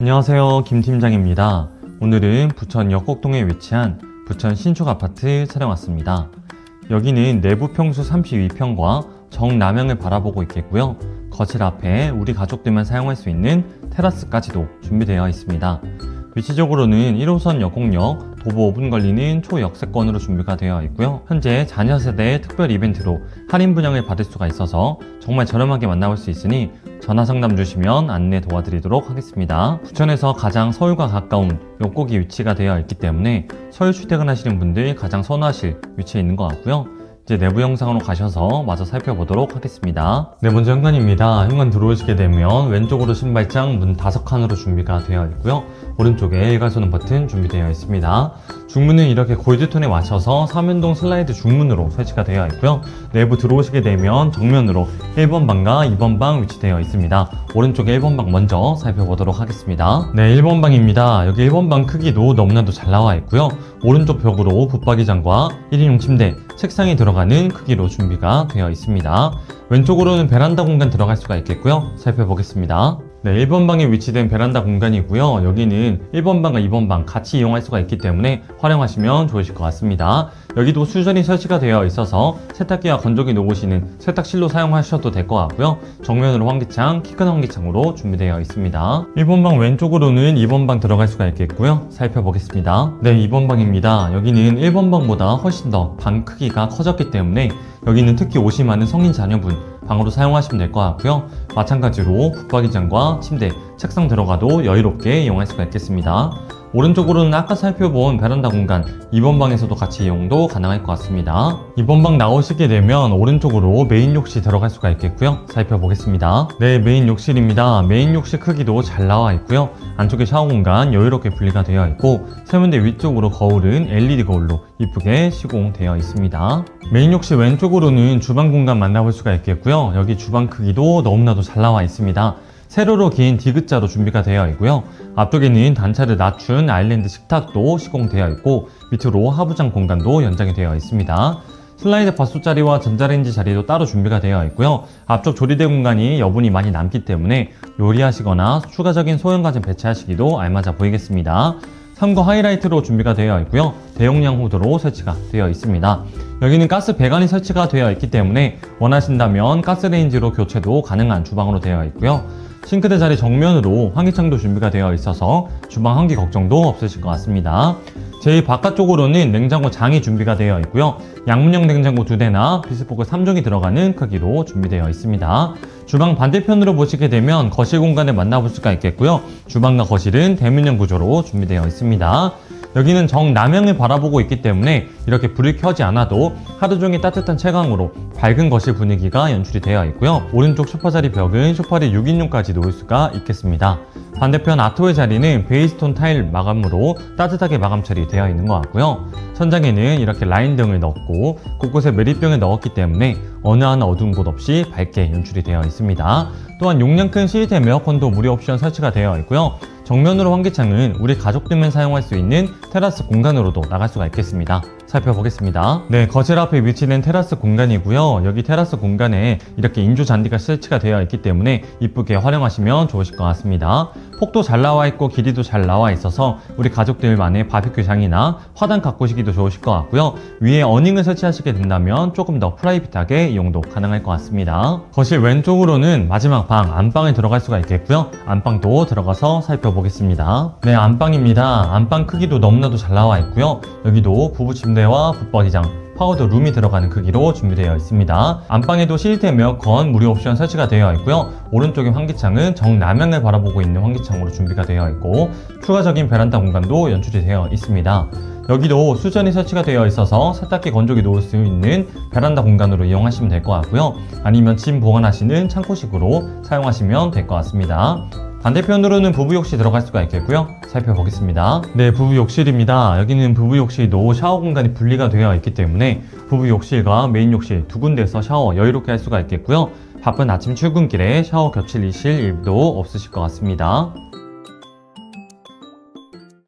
안녕하세요. 김 팀장입니다. 오늘은 부천 역곡동에 위치한 부천 신축 아파트 촬영 왔습니다. 여기는 내부 평수 32평과 정남향을 바라보고 있겠고요. 거실 앞에 우리 가족들만 사용할 수 있는 테라스까지도 준비되어 있습니다. 위치적으로는 1호선 역곡역 도보 5분 걸리는 초역세권으로 준비가 되어 있고요. 현재 자녀 세대 특별 이벤트로 할인 분양을 받을 수가 있어서 정말 저렴하게 만나볼 수 있으니 전화 상담 주시면 안내 도와드리도록 하겠습니다. 부천에서 가장 서울과 가까운 역곡이 위치가 되어 있기 때문에 서울 출퇴근하시는 분들 가장 선호하실 위치에 있는 것 같고요. 이제 내부 영상으로 가셔서 마저 살펴보도록 하겠습니다. 네, 먼저 현관입니다. 현관 들어오시게 되면 왼쪽으로 신발장 문 다섯 칸으로 준비가 되어 있고요. 오른쪽에 일괄소는 버튼 준비되어 있습니다. 중문은 이렇게 골드톤에 맞춰서 삼연동 슬라이드 중문으로 설치가 되어 있고요. 내부 들어오시게 되면 정면으로 1번 방과 2번 방 위치되어 있습니다. 오른쪽에 1번 방 먼저 살펴보도록 하겠습니다. 네, 1번 방입니다. 여기 1번 방 크기도 너무나도 잘 나와 있고요. 오른쪽 벽으로 붙박이 장과 1인용 침대, 책상이 들어가는 크기로 준비가 되어 있습니다. 왼쪽으로는 베란다 공간 들어갈 수가 있겠고요. 살펴보겠습니다. 네, 1번 방에 위치된 베란다 공간이고요. 여기는 1번 방과 2번 방 같이 이용할 수가 있기 때문에 활용하시면 좋으실 것 같습니다. 여기도 수전이 설치가 되어 있어서 세탁기와 건조기 놓으시는 세탁실로 사용하셔도 될 것 같고요. 정면으로 환기창, 키 큰 환기창으로 준비되어 있습니다. 1번 방 왼쪽으로는 2번 방 들어갈 수가 있겠고요. 살펴보겠습니다. 네, 2번 방입니다. 여기는 1번 방보다 훨씬 더 방 크기가 커졌기 때문에 여기는 특히 옷이 많은 성인 자녀분 방으로 사용하시면 될 것 같고요. 마찬가지로 붙박이장과 침대, 책상 들어가도 여유롭게 이용할 수가 있겠습니다. 오른쪽으로는 아까 살펴본 베란다 공간 2번 방에서도 같이 이용도 가능할 것 같습니다. 2번 방 나오시게 되면 오른쪽으로 메인 욕실 들어갈 수가 있겠고요. 살펴보겠습니다. 네, 메인 욕실입니다. 메인 욕실 크기도 잘 나와 있고요. 안쪽에 샤워 공간 여유롭게 분리가 되어 있고 세면대 위쪽으로 거울은 LED 거울로 이쁘게 시공되어 있습니다. 메인 욕실 왼쪽으로는 주방 공간 만나볼 수가 있겠고요. 여기 주방 크기도 너무나도 잘 나와 있습니다. 세로로 긴 디귿자로 준비가 되어 있고요. 앞쪽에는 단차를 낮춘 아일랜드 식탁도 시공되어 있고 밑으로 하부장 공간도 연장이 되어 있습니다. 슬라이드 밭소 자리와 전자레인지 자리도 따로 준비가 되어 있고요. 앞쪽 조리대 공간이 여분이 많이 남기 때문에 요리하시거나 추가적인 소형가전 배치하시기도 알맞아 보이겠습니다. 3거 하이라이트로 준비가 되어 있고요. 대용량 호드로 설치가 되어 있습니다. 여기는 가스 배관이 설치가 되어 있기 때문에 원하신다면 가스레인지로 교체도 가능한 주방으로 되어 있고요. 싱크대 자리 정면으로 환기창도 준비가 되어 있어서 주방 환기 걱정도 없으실 것 같습니다. 제일 바깥쪽으로는 냉장고 장이 준비가 되어 있고요. 양문형 냉장고 2대나 비스포크 3종이 들어가는 크기로 준비되어 있습니다. 주방 반대편으로 보시게 되면 거실 공간을 만나볼 수가 있겠고요. 주방과 거실은 대문형 구조로 준비되어 있습니다. 여기는 정남향을 바라보고 있기 때문에 이렇게 불을 켜지 않아도 하루 종일 따뜻한 채광으로 밝은 거실 분위기가 연출이 되어 있고요. 오른쪽 소파 자리 벽은 소파를 6인용까지 놓을 수가 있겠습니다. 반대편 아토의 자리는 베이스톤 타일 마감으로 따뜻하게 마감 처리되어 있는 것 같고요. 천장에는 이렇게 라인 등을 넣었고 곳곳에 메리병을 넣었기 때문에 어느 하나 어두운 곳 없이 밝게 연출이 되어 있습니다. 또한 용량 큰 시스템 에어컨도 무료 옵션 설치가 되어 있고요. 정면으로 환기창은 우리 가족들만 사용할 수 있는 테라스 공간으로도 나갈 수가 있겠습니다. 살펴보겠습니다. 네, 거실 앞에 위치된 테라스 공간이고요. 여기 테라스 공간에 이렇게 인조 잔디가 설치가 되어 있기 때문에 이쁘게 활용하시면 좋으실 것 같습니다. 폭도 잘 나와 있고 길이도 잘 나와 있어서 우리 가족들만의 바비큐장이나 화단 가꾸시기도 좋으실 것 같고요. 위에 어닝을 설치하시게 된다면 조금 더 프라이빗하게 이용도 가능할 것 같습니다. 거실 왼쪽으로는 마지막 방 안방에 들어갈 수가 있겠고요. 안방도 들어가서 살펴보겠습니다. 네, 안방입니다. 안방 크기도 너무나도 잘 나와 있고요. 여기도 부부 침대와 붙박이장 파우더 룸이 들어가는 크기로 준비되어 있습니다. 안방에도 시스템 에어컨 무료 옵션 설치가 되어 있고요. 오른쪽의 환기창은 정남향을 바라보고 있는 환기창으로 준비가 되어 있고 추가적인 베란다 공간도 연출이 되어 있습니다. 여기도 수전이 설치가 되어 있어서 세탁기 건조기 놓을 수 있는 베란다 공간으로 이용하시면 될 것 같고요. 아니면 짐 보관하시는 창고식으로 사용하시면 될 것 같습니다. 반대편으로는 부부 욕실 들어갈 수가 있겠고요. 살펴보겠습니다. 네, 부부 욕실입니다. 여기는 부부 욕실도 샤워 공간이 분리가 되어 있기 때문에 부부 욕실과 메인 욕실 두 군데에서 샤워 여유롭게 할 수가 있겠고요. 바쁜 아침 출근길에 샤워 겹칠 일실 일도 없으실 것 같습니다.